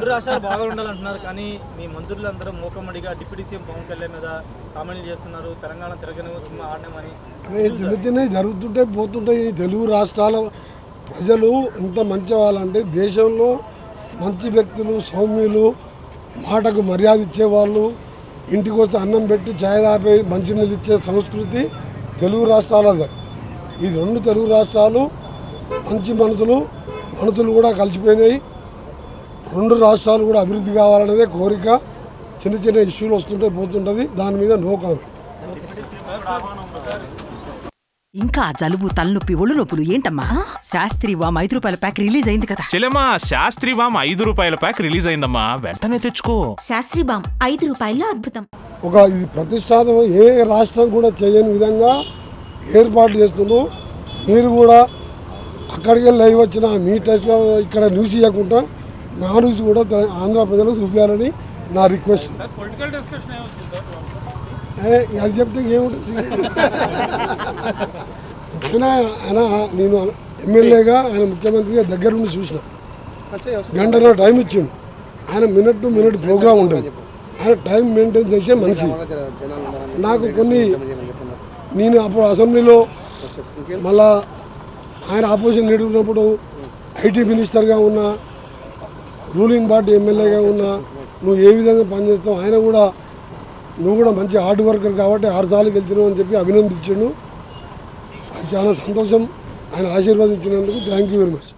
రెండు రాష్ట్రాలు బాగా ఉండాలంటున్నారు కానీ మీ మంత్రులందరూ మూకమ్మడిగా deputy C M Pawan Kalyan మీద కామెంట్లు చేస్తున్నారు. తెలంగాణ తిరగని సినిమా ఆడమని అదే చిన్న చిన్నవి జరుగుతుంటే పోతుంటాయి. ఈ తెలుగు రాష్ట్రాల ప్రజలు ఎంత మంచి వాళ్ళంటే దేశంలో మంచి వ్యక్తులు సౌమ్యులు మాటకు మర్యాద ఇచ్చేవాళ్ళు ఇంటికి వస్తే అన్నం పెట్టి ఛాయ్ దాపి మంచినీళ్ళు ఇచ్చే సంస్కృతి తెలుగు రాష్ట్రాలది. ఈ రెండు తెలుగు రాష్ట్రాలు మంచి మనసులు మనసులు కూడా కలిసిపోయినాయి. రెండు రాష్ట్రాలు కూడా అభివృద్ధి కావాలనేదే కోరిక. చిన్న చిన్న ఇష్యూలు వస్తుంటే పోతుంటుంది. దాని మీద నో కామెంట్. ఇంకా జలుబు తలనొప్పి ఒళ్ళు నొప్పులు ఏంటమ్మా? శాస్త్రి వామ్ ఐదు రూపాయల ప్యాక్ రిలీజ్ అయింది కదా. చెల్లెమ్మా శాస్త్రి వామ్ ఐదు రూపాయల ప్యాక్ రిలీజ్ అయిందమ్మా. వెంటనే తెచ్చుకో. శాస్త్రి బామ్ ఐదు రూపాయల్లో అద్భుతం. ఒక ఇది ప్రతిష్టాత్మక ఏ రాష్ట్రం కూడా చేయని విధంగా ఏర్పాటు చేస్తున్నాం మీరు కూడా అక్కడికి వెళ్ళి లైవ్ వచ్చిన మీ టెస్ట్లో ఇక్కడ న్యూస్ ఇవ్వకుండా నా న్యూస్ కూడా ఆంధ్ర ప్రజలకు చూపించాలని నా రిక్వెస్ట్. అది చెప్తే ఏముంటుంది? ఆయన ఆయన నేను ఎమ్మెల్యేగా ఆయన ముఖ్యమంత్రిగా దగ్గర నుండి చూసిన. గంటలో టైం ఇచ్చిండు. ఆయన మినిట్ టు మినిట్ ప్రోగ్రామ్ ఉంటుంది. ఆయన టైం మెయింటైన్ చేసే మనిషి. నాకు కొన్ని నేను అప్పుడు అసెంబ్లీలో మళ్ళా ఆయన ఆపోజిషన్ లీడర్ ఉన్నప్పుడు ఐటీ మినిస్టర్గా ఉన్నా రూలింగ్ పార్టీ ఎమ్మెల్యేగా ఉన్న నువ్వు ఏ విధంగా పనిచేస్తావు ఆయన కూడా నువ్వు కూడా మంచి హార్డ్ వర్కర్ కాబట్టి ఆరుసార్లు గెలిచినావు అని చెప్పి అభినందించాను చాలా సంతోషం. ఆయన ఆశీర్వదించినందుకు థ్యాంక్ యూ వెరీ మచ్